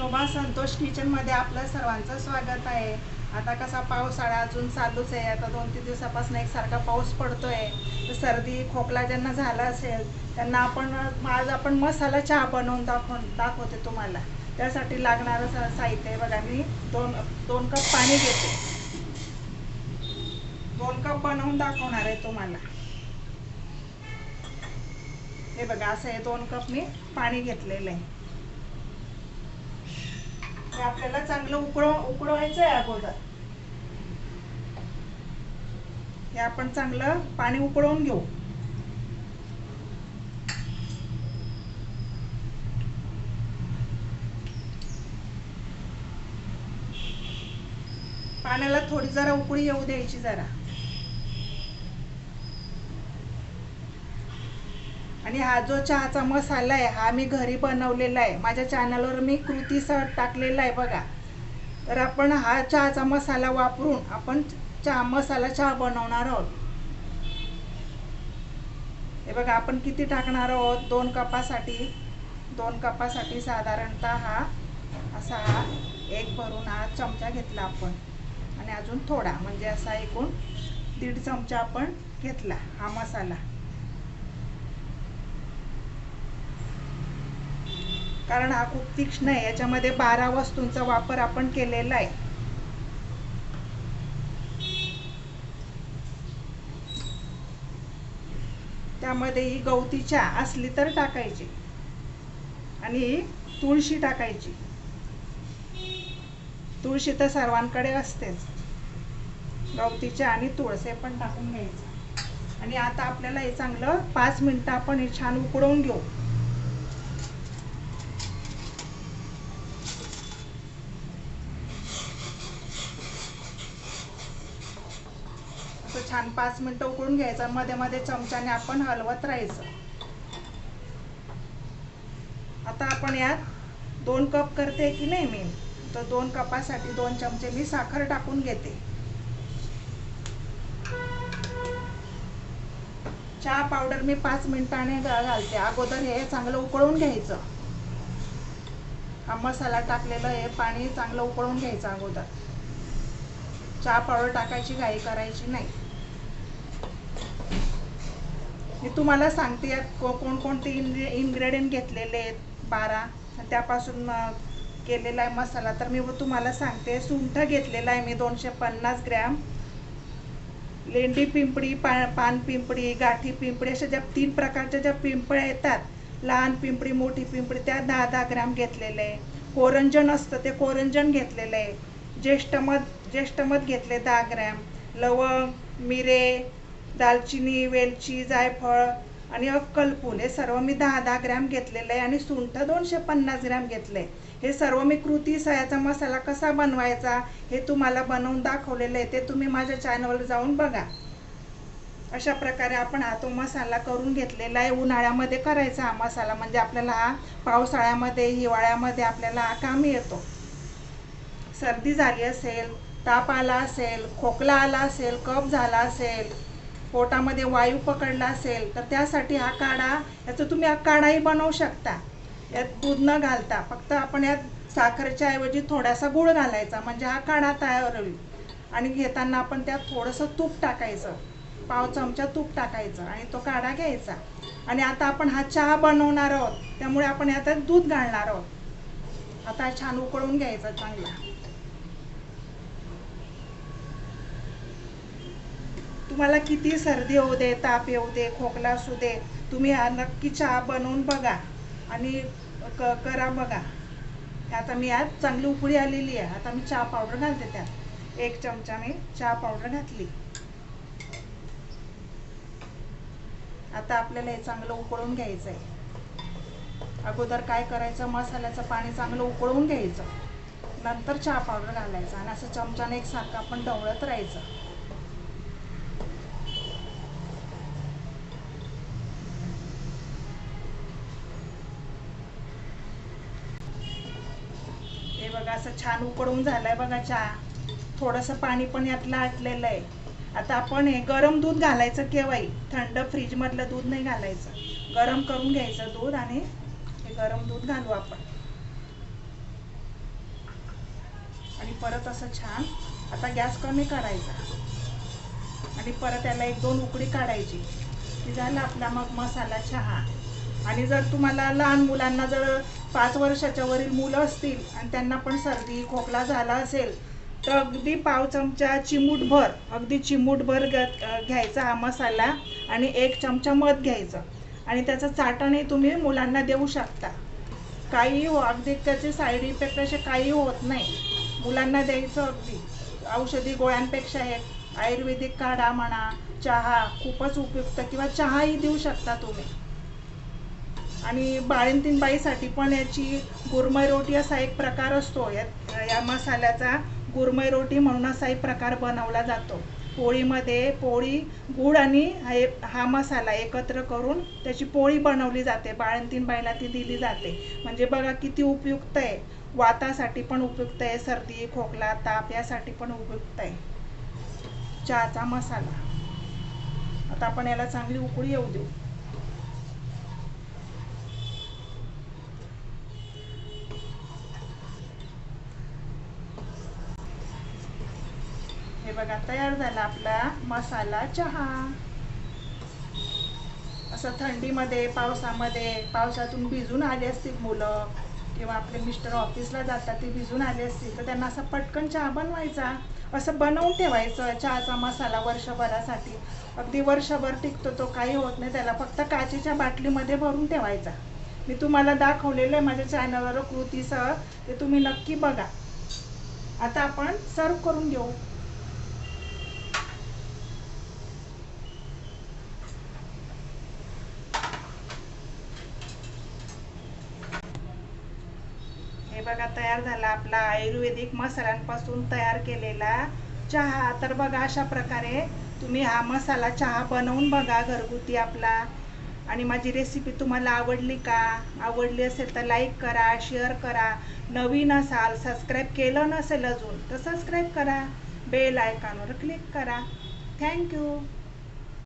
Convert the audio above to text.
शोभा संतोष किचनमध्ये आपलं सर्वांचं स्वागत आहे. आता कसा पावसाळा अजून चालूच आहे. आता दोन तीन दिवसापासून एकसारखा पाऊस पडतोय. तर सर्दी खोकला ज्यांना झाला असेल त्यांना आपण आज आपण मसाला चहा बनवून दाखवून दाखवते तुम्हाला. त्यासाठी लागणारं साहित्य आहे बघा मी दोन दोन कप पाणी घेते. दोन कप बनवून दाखवणार आहे तुम्हाला. हे बघा असं हे दोन कप मी पाणी घेतलेलं आहे. हे आपल्याला चांगलं उकळव उकळवायचं आहे अगोदर. हे आपण चांगलं पाणी उकडवून घेऊ. पाण्याला थोडी जरा उकळी येऊ द्यायची जरा. आणि हा जो चहाचा मसाला आहे हा मी घरी बनवलेला आहे. माझ्या चॅनलवर मी कृतीसह टाकलेला आहे बघा. तर आपण हा चहाचा मसाला वापरून आपण चहा मसाला चहा बनवणार आहोत. हे बघा आपण किती टाकणार आहोत? दोन कपासाठी दोन कपासाठी साधारणतः हा असा हा एक भरून हा चमचा घेतला आपण. आणि अजून थोडा म्हणजे असा एकूण दीड चमचा आपण घेतला हा मसाला. कारण हा खूप तीक्ष्ण आहे. याच्यामध्ये बारा वस्तूंचा वापर आपण केलेला आहे. त्यामध्ये ही गवती चहा असली तर टाकायची. आणि तुळशी टाकायची. तुळशी तर सर्वांकडे असतेच. गवती चहा आणि तुळस हे पण टाकून घ्यायचं. आणि आता आपल्याला हे चांगलं पाच मिनटं आपण हे छान उकडवून घेऊ. छान पाच मिनटं उकळून घ्यायचं. मध्ये मध्ये चमच्याने आपण हलवत राहायचं. आता आपण यात दोन कप करते की नाही मी? तर दोन कपासाठी दोन चमचे मी साखर टाकून घेते. चहा पावडर मी पाच मिनिटाने घालते. अगोदर हे चांगलं उकळून घ्यायचं. हा मसाला टाकलेलं हे पाणी चांगलं उकळून घ्यायचं अगोदर. चहा पावडर टाकायची घाई करायची नाही. मी तुम्हाला सांगते यात को कोणकोणते इन्ग्रेडियंट घेतलेले आहेत बारा. त्यापासून केलेला आहे मसाला. तर मी तुम्हाला सांगते सुंठ घेतलेला आहे मी दोनशे पन्नास ग्रॅम. लेंडी पिंपळी पा पान पिंपळी गाठी पिंपळी अशा ज्या तीन प्रकारच्या ज्या पिंपळ्या येतात लहान पिंपळी मोठी पिंपळी त्या दहा दहा ग्रॅम घेतलेले आहे. कोरंजन असतं ते कोरंजन घेतलेलं आहे. ज्येष्ठमध ज्येष्ठमध घेतले दहा ग्रॅम. लवंग मिरे दालचिनी वेलची जायफळ आणि अक्कलपून हे सर्व मी दहा दहा ग्रॅम घेतलेलं आहे आणि सुंठ दोनशे पन्नास ग्रॅम घेतले हे सर्व मी कृती सयाचा मसाला कसा बनवायचा हे तुम्हाला बनवून दाखवलेलं आहे ते तुम्ही माझ्या चॅनलवर जाऊन बघा. अशा प्रकारे आपण हा तो मसाला करून घेतलेला आहे. उन्हाळ्यामध्ये करायचा हा मसाला म्हणजे आपल्याला हा पावसाळ्यामध्ये हिवाळ्यामध्ये आपल्याला हा कामी येतो. सर्दी झाली असेल ताप आला असेल खोकला आला असेल कफ झाला असेल पोटामध्ये वायू पकडला असेल तर त्यासाठी हा काढा. याचं तुम्ही हा काढाही बनवू शकता. यात दूध न घालता. फक्त आपण यात साखरेच्या ऐवजी थोडासा गुळ घालायचा. म्हणजे हा काढा तयार होईल. आणि घेताना आपण त्यात थोडंसं तूप टाकायचं. पाव चमचा तूप टाकायचं आणि तो काढा घ्यायचा. आणि आता आपण हा चहा बनवणार आहोत. त्यामुळे आपण यात दूध घालणार आहोत. आता छान उकळून घ्यायचा चांगला. तुम्हाला किती सर्दी होऊ दे ताप येऊ दे खोकला असू दे तुम्ही हा नक्की चहा बनवून बघा आणि क करा बघा. आता मी आज चांगली उकळी आलेली आहे. आता मी चहा पावडर घालते त्यात. एक चमचा मी चहा पावडर घातली. आता आपल्याला हे चांगलं उकळून घ्यायचं आहे अगोदर काय करायचं? मसाल्याचं पाणी चांगलं उकळून घ्यायचं. नंतर चहा पावडर घालायचं आणि असं चमच्याने एकसारखं आपण ढवळत राहायचं. हे बघा असं छान उकडून झालंय बघा चहा. थोडंसं पाणी पण यातलं आटलेलं आहे. आता आपण हे गरम दूध घालायचं केव्हाही. थंड फ्रीजमधलं दूध नाही घालायचं. गरम करून घ्यायचं दूध आणि हे गरम दूध घालू आपण. परत असं छान आता गॅस कमी करायचा. आणि परत त्याला एक दोन उकडी काढायची. की झाला आपला मग मसाला चहा. आणि जर तुम्हाला लहान मुलांना जर पाच वर्षाच्या वरील मुलं असतील आणि त्यांना पण सर्दी खोकला झाला असेल तर अगदी पाव चमचा चिमूटभर अगदी चिमूटभर ग घ्यायचा हा मसाला आणि एक चमचा मध घ्यायचं. आणि त्याचं चाटणही तुम्ही मुलांना देऊ शकता. काही हो अगदी त्याचे साईड इफेक्ट असे काही होत नाही. मुलांना द्यायचं अगदी. औषधी गोळ्यांपेक्षा हे आयुर्वेदिक काढा म्हणा चहा खूपच उपयुक्त किंवा चहाही देऊ शकता तुम्ही. आणि बाळंतीण बाईसाठी पण याची गुरमय रोटी असा एक प्रकार असतो. या या मसाल्याचा गुरमय रोटी म्हणून असा एक प्रकार बनवला जातो. पोळीमध्ये पोळी गूळ आणि हे हा मसाला एकत्र करून त्याची पोळी बनवली जाते. बाळंतीण बाईला ती दिली जाते. म्हणजे बघा किती उपयुक्त आहे. वातासाठी पण उपयुक्त आहे. सर्दी खोकला ताप यासाठी पण उपयुक्त आहे. चहाचा मसाला. आता आपण याला चांगली उकळी येऊ देऊ. बघा तयार झाला आपला मसाला चहा. असं थंडीमध्ये पावसामध्ये पावसातून भिजून आले असतील मुलं किंवा आपले मिस्टर ऑफिसला जातात ते भिजून आले असतील तर त्यांना असं पटकन चहा बनवायचा. असं बनवून ठेवायचं चहाचा मसाला वर्षभरासाठी. अगदी वर्षभर टिकतो तो काही होत नाही त्याला फक्त काचेच्या बाटलीमध्ये भरून ठेवायचा. मी तुम्हाला दाखवलेलं आहे माझ्या चॅनलवर कृतीसह ते तुम्ही नक्की बघा. आता आपण सर्व करून घेऊ. बघा तयार झाला आपला आयुर्वेदिक मसाल्यांपासून तयार केलेला चहा. तर बघा अशा प्रकारे तुम्ही हा मसाला चहा बनवून बघा घरगुती आपला. आणि माझी रेसिपी तुम्हाला आवडली का? आवडली असेल तर लाईक करा शेअर करा. नवीन असाल सबस्क्राईब केलं नसेल अजून तर सबस्क्राईब करा. बेल आयकॉनवर क्लिक करा. थँक्यू